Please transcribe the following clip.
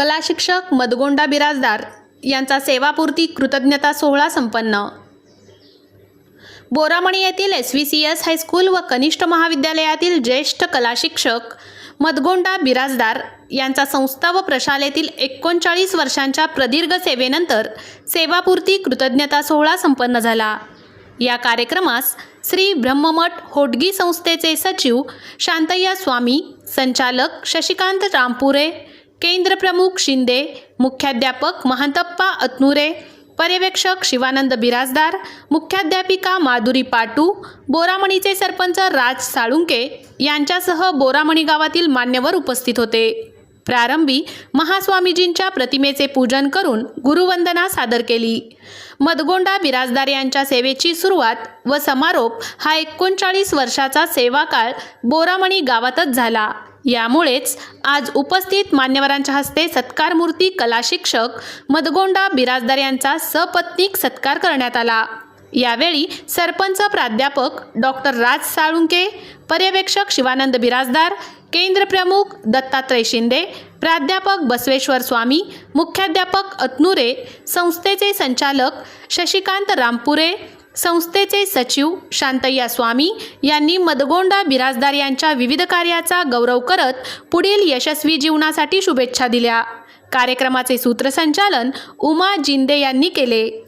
कला शिक्षक मदगोंडा बिराजदार यांचा सेवापूर्ती कृतज्ञता सोहळा संपन्न. बोरामणी येथील S V C S high school व कनिष्ठ महाविद्यालयातील ज्येष्ठ कला शिक्षक मदगोंडा बिराजदार यांचा संस्था व प्रशालेतील एकोणचाळीस वर्षांच्या प्रदीर्घ सेवेनंतर सेवापूर्ती कृतज्ञता सोहळा संपन्न झाला. या कार्यक्रमास श्री ब्रह्ममठ होडगी संस्थेचे सचिव शांतय्या स्वामी संचालक शशिकांत रामपुरे केंद्रप्रमुख शिंदे मुख्याध्यापक महंतप्पा अतनुरे पर्यवेक्षक शिवानंद बिराजदार मुख्याध्यापिका माधुरी पाटू बोरामणीचे सरपंच राज साळुंके यांच्यासह बोरामणी गावातील मान्यवर उपस्थित होते. प्रारंभी महास्वामीजींच्या प्रतिमेचे पूजन करून गुरुवंदना सादर केली. मदगोंडा बिराजदार यांच्या सेवेची सुरुवात व समारोप हा एकोणचाळीस वर्षाचा सेवाकाळ बोरामणी गावातच झाला. यामुळेच आज उपस्थित मान्यवरांच्या हस्ते सत्कार मूर्ती कला शिक्षक मदगोंडा बिराजदार यांचा सपत्नीक सत्कार करण्यात आला. यावेळी सरपंच प्राध्यापक डॉक्टर राज साळुंके पर्यवेक्षक शिवानंद बिराजदार केंद्रप्रमुख दत्तात्रय शिंदे प्राध्यापक बसवेश्वर स्वामी मुख्याध्यापक अतनुरे संस्थेचे संचालक शशिकांत रामपुरे संस्थेचे सचिव शांतय्या स्वामी यांनी मदगोंडा बिराजदार यांच्या विविध कार्याचा गौरव करत पुढील यशस्वी जीवनासाठी शुभेच्छा दिल्या. कार्यक्रमाचे सूत्रसंचालन उमा जिंदे यांनी केले.